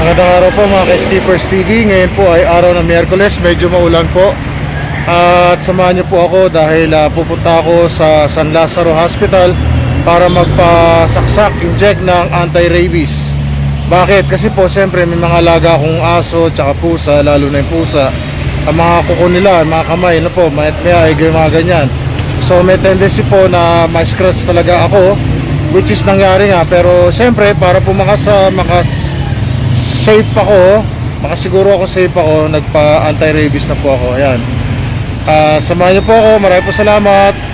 Magandang araw po mga ka-Skippers TV. Ngayon po ay araw ng Miyerkules, medyo maulan po. At samahan niyo po ako dahil ah, pupunta ako sa San Lazaro Hospital para magpasaksak, inject ng anti-rabies. Bakit? Kasi po siyempre may mga alaga akong aso tsaka pusa, lalo na yung pusa. Ang mga kuko nila, mga kamay, ano po, may ay mga ganyan. So may tendency po na ma-scratch talaga ako which is nangyari nga pero siyempre para po makas, makas safe ako, makasiguro ako safe ako, nagpa anti-rabies na po ako. Ayan. Ah, samahan niyo po ako. Maraming po salamat.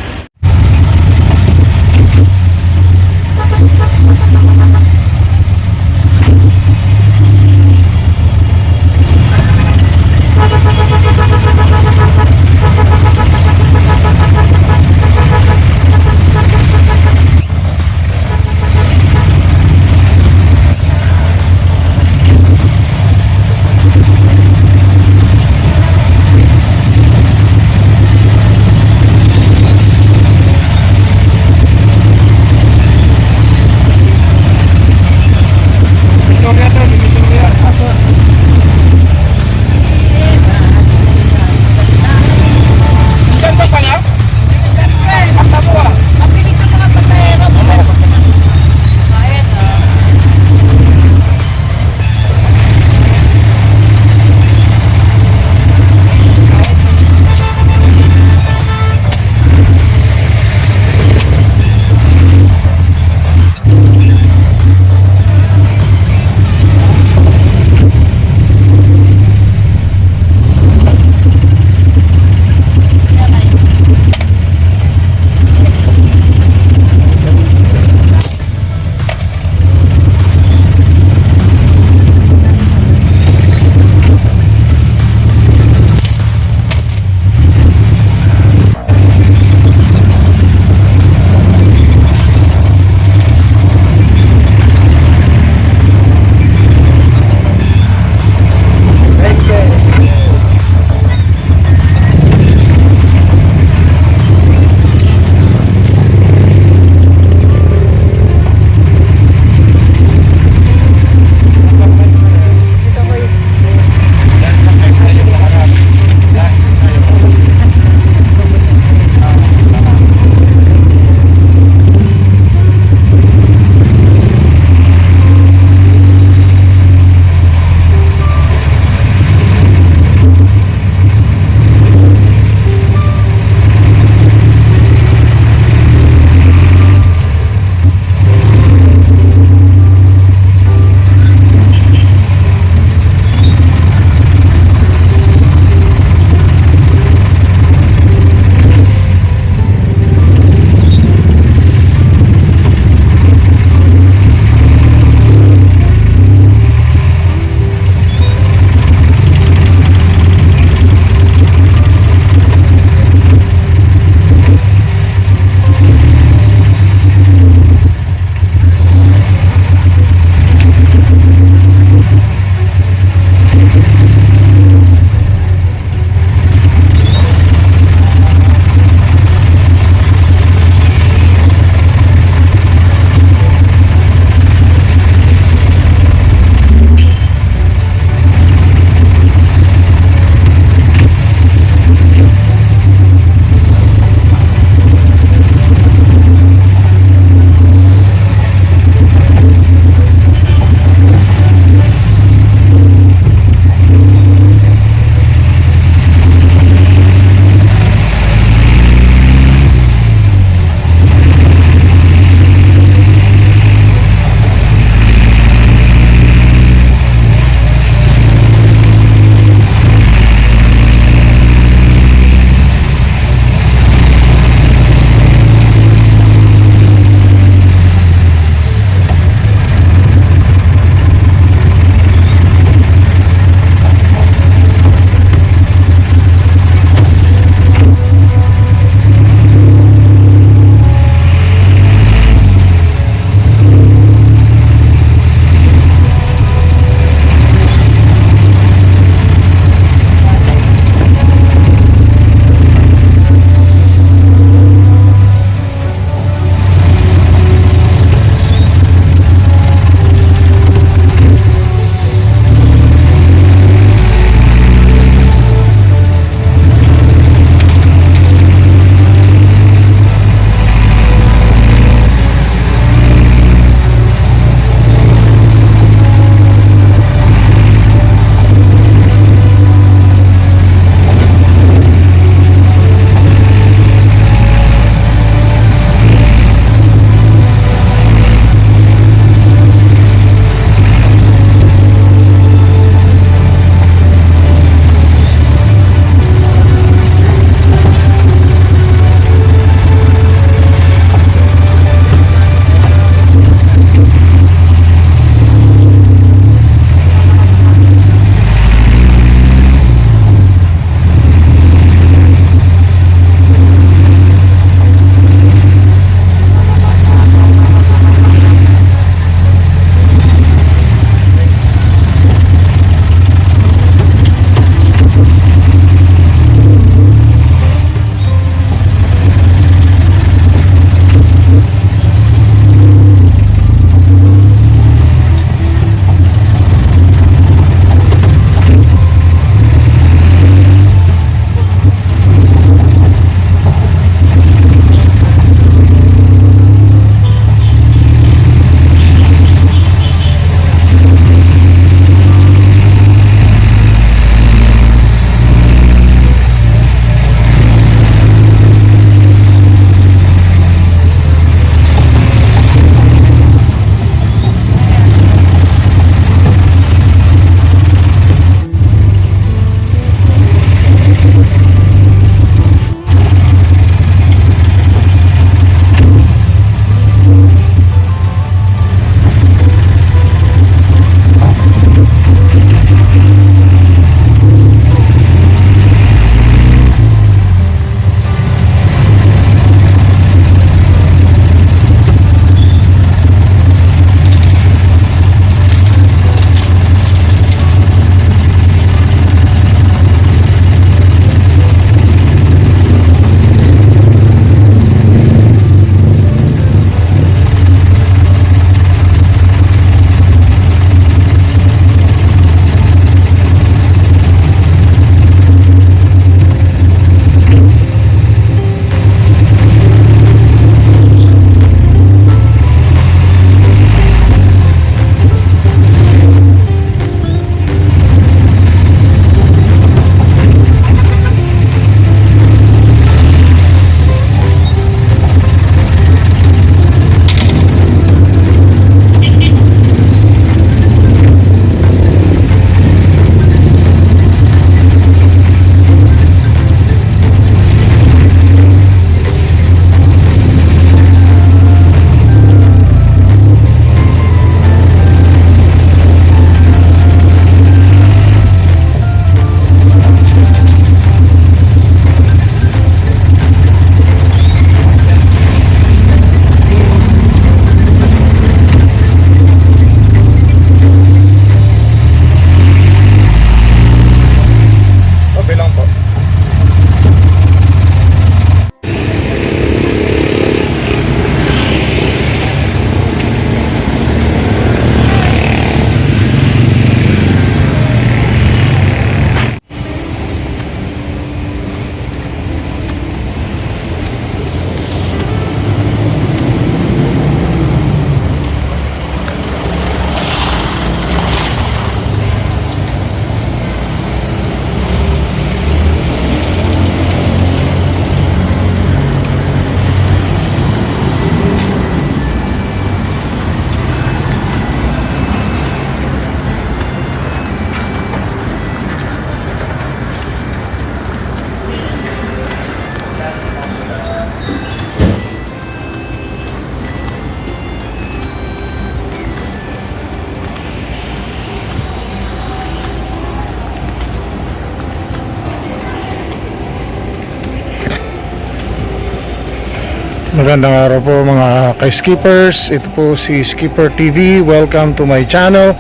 Magandang araw po mga ka-skippers. Ito po si Skipper TV. Welcome to my channel.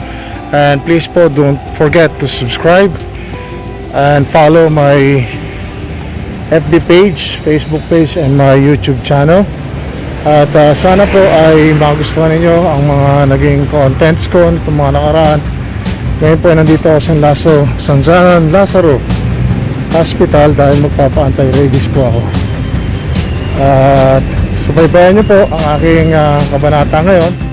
And please po don't forget to subscribe and follow my FB page, Facebook page, and my YouTube channel. At uh, sana po ay magustuhan ninyo ang mga naging contents ko nitong mga nakaraan. Ngayon po nandito ako sa Laso, San San Lazaro Hospital dahil magpapaantay rabies po ako. At subaybayan niyo po ang aking ah, kabanata ngayon.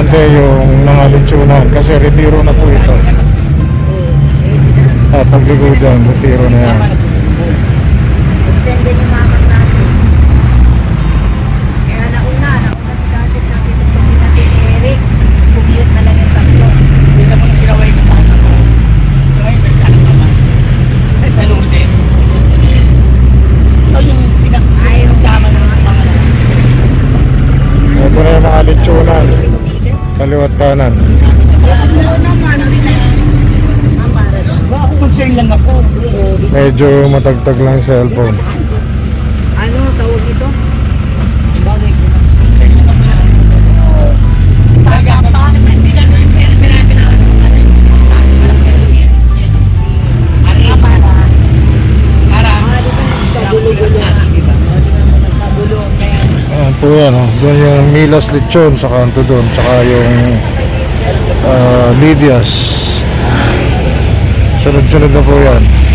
Konti yung mga lechonan kasi retiro na po ito. At pagligo dyan, retiro na yan. Ito na yung mga lechonan. Kaliwat kanan. Medyo matagtag lang yung cellphone. Yung Milas Lechon sa kanto doon. Tsaka yung ah, Lidias. Sunod-sunod na po yan.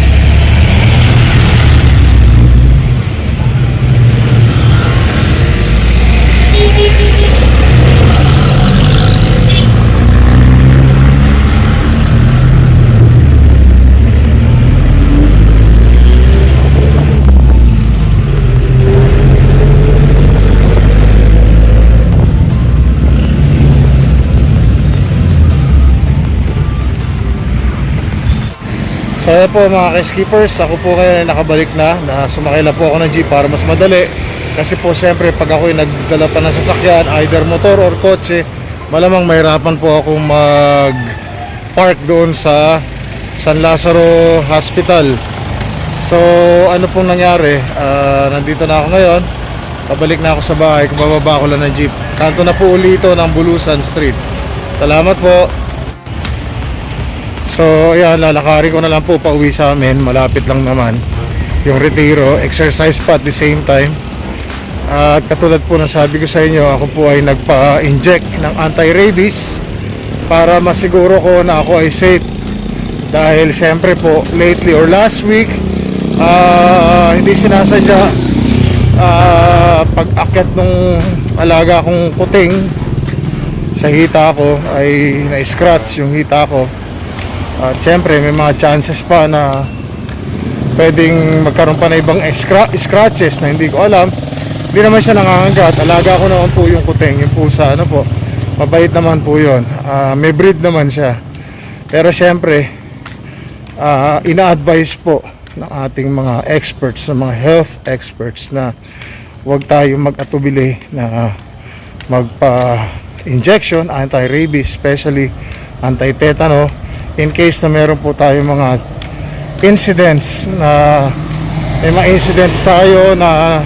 So ayan po mga ka-skippers, ako po ay nakabalik na, na sumakay na po ako ng jeep para mas madali. Kasi po siyempre pag ako'y nagdala pa ng sasakyan, either motor or kotse, malamang mahirapan po akong mag park doon sa San Lazaro Hospital. So ano pong nangyari, Ah, nandito na ako ngayon, pabalik na ako sa bahay, kung bababa ako lang ng jeep. Kanto na po uli ito ng Bulusan Street. Salamat po. So, ayan, lalakari ko na lang po pauwi sa amin. Malapit lang naman yung retiro. Exercise pa at the same time. At katulad po ng sabi ko sa inyo, ako po ay nagpa-inject ng anti-rabies para masiguro ko na ako ay safe. Dahil syempre po, lately or last week, ah, hindi sinasadya ah, pag-akyat nung alaga kong kuting sa hita ko ay na-scratch yung hita ko. At syempre may mga chances pa na pwedeng magkaroon pa na ibang scra- scratches na hindi ko alam. Hindi naman siya nangangagat. Alaga ko naman po yung kuting, yung pusa. Ano po, mabait naman po yun. Ah, may breed naman siya. Pero syempre, ah, ina-advise po ng ating mga experts, ng mga health experts na huwag tayo mag-atubili na magpa-injection, anti-rabies, especially anti-tetano in case na meron po tayo mga incidents na may mga incidents tayo na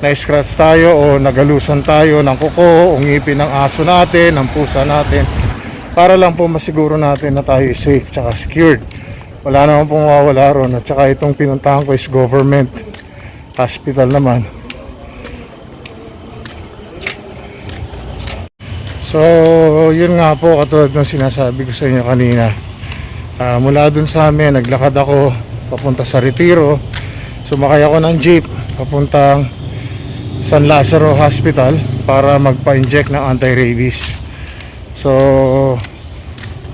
na-scratch tayo o nagalusan tayo ng kuko o ngipin ng aso natin, ng pusa natin para lang po masiguro natin na tayo safe tsaka secured. Wala naman pong mawawala ron. At tsaka itong pinuntahan ko is government hospital naman. So yun nga po katulad ng sinasabi ko sa inyo kanina Ah, mula dun sa amin, naglakad ako papunta sa Retiro. Sumakay ako ng jeep papuntang San Lazaro Hospital para magpa-inject ng anti-rabies. So,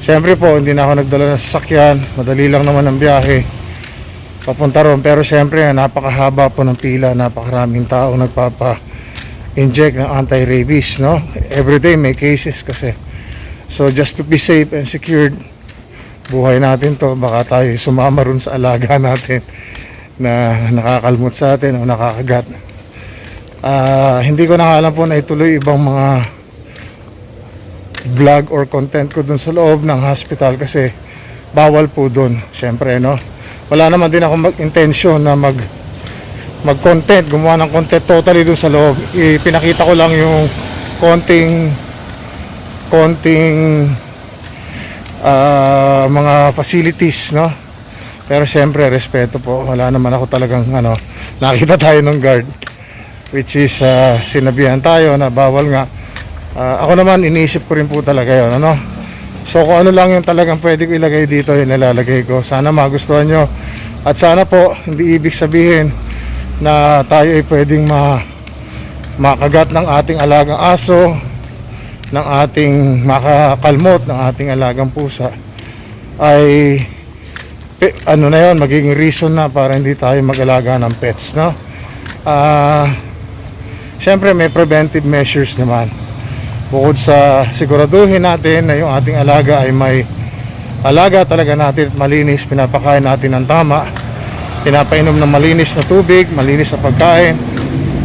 syempre po, hindi na ako nagdala ng sasakyan. Madali lang naman ang biyahe. Papunta ron. Pero syempre, napakahaba po ng pila. Napakaraming tao nagpapa-inject ng anti-rabies, no? Everyday may cases kasi. So, just to be safe and secured, buhay natin to. Baka tayo sumama ron sa alaga natin na nakakalmot sa atin o nakakagat. Ah, hindi ko na alam po na ituloy ibang mga vlog or content ko dun sa loob ng hospital kasi bawal po dun syempre no? Wala naman din ako mag-intention na mag mag content gumawa ng content totally dun sa loob. Ipinakita ko lang yung konting konting ah, mga facilities, no? Pero syempre, respeto po. Wala naman ako talagang, ano, nakita tayo ng guard. Which is, ah, sinabihan tayo na bawal nga. Ah, ako naman, iniisip ko rin po talaga yun, ano? So, kung ano lang yung talagang pwede ko ilagay dito, yung nilalagay ko. Sana magustuhan nyo. At sana po, hindi ibig sabihin na tayo ay pwedeng ma makagat ng ating alagang aso, ng ating makakalmot ng ating alagang pusa ay pe- ano na yon magiging reason na para hindi tayo mag-alaga ng pets no? Ah syempre may preventive measures naman. Bukod sa siguraduhin natin na yung ating alaga ay may alaga talaga natin at malinis pinapakain natin ng tama pinapainom ng malinis na tubig malinis na pagkain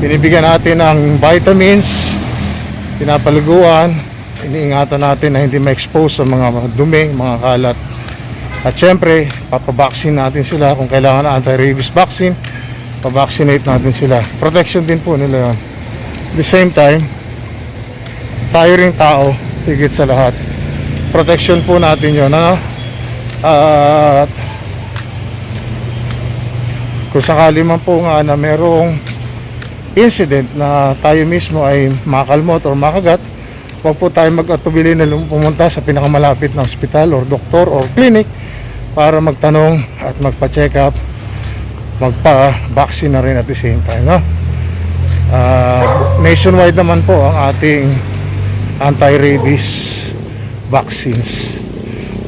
binibigyan natin ng vitamins pinapaliguan, iniingatan natin na hindi ma-expose sa mga dumi, mga kalat. At syempre, papabaksin natin sila kung kailangan ng anti-rabies vaccine, pabaksinate natin sila. Protection din po nila yun. At the same time, tayo ring tao, higit sa lahat. Protection po natin yun, ano? At kung sakali man po nga na merong incident na tayo mismo ay makalmot or makagat, huwag po tayo mag-atubili na pumunta sa pinakamalapit na ospital or doktor or clinic para magtanong at magpa-check up, magpa-vaccine na rin at the same time. No? Ah, nationwide naman po ang ating anti-rabies vaccines.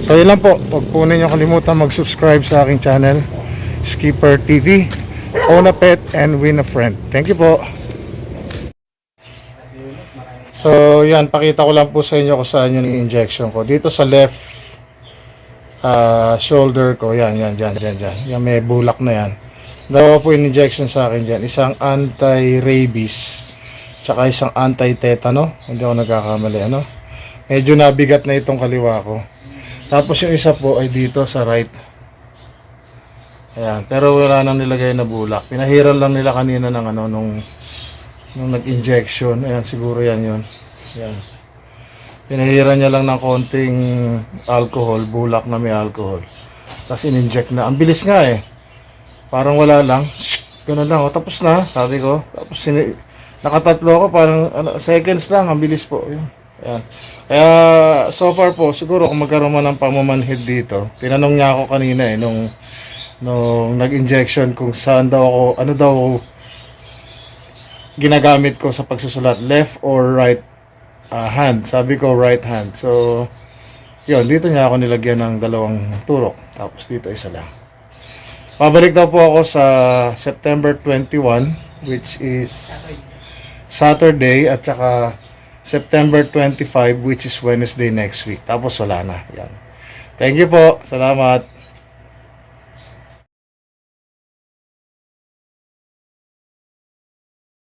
So yun lang po, huwag po ninyo kalimutan mag-subscribe sa aking channel, Skipper TV. Own a pet and win a friend. Thank you po. So, yan, pakita ko lang po sa inyo kung saan yung injection ko. Dito sa left ah, shoulder ko. Yan, yan, yan, yan, yan. Yan, may bulak na yan. Dalawa po yung injection sa akin dyan. Isang anti-rabies, tsaka isang anti-tetano. Hindi ako nagkakamali, ano? Medyo nabigat na itong kaliwa ko. Tapos yung isa po ay dito sa right. Ayan, pero wala nang nilagay na bulak. Pinahiran lang nila kanina ng ano, nung, nung nag-injection. Ayan, siguro yan yun. Ayan. Pinahiran niya lang ng konting alcohol, bulak na may alcohol. Tapos in-inject na. Ang bilis nga eh. Parang wala lang. Ganun lang. O, tapos na, sabi ko. Tapos sini- nakatatlo ako, parang ano, seconds lang. Ang bilis po. Yun. Ayan. Kaya so far po, siguro kung magkaroon man ng pamamanhid dito, tinanong niya ako kanina eh, nung, nung nag-injection kung saan daw ako, ano daw ginagamit ko sa pagsusulat, left or right ah, hand. Sabi ko right hand. So, yun, dito niya ako nilagyan ng dalawang turok. Tapos dito isa lang. Pabalik daw po ako sa September 21, which is Saturday, at saka September 25, which is Wednesday next week. Tapos wala na. Yan. Thank you po. Salamat.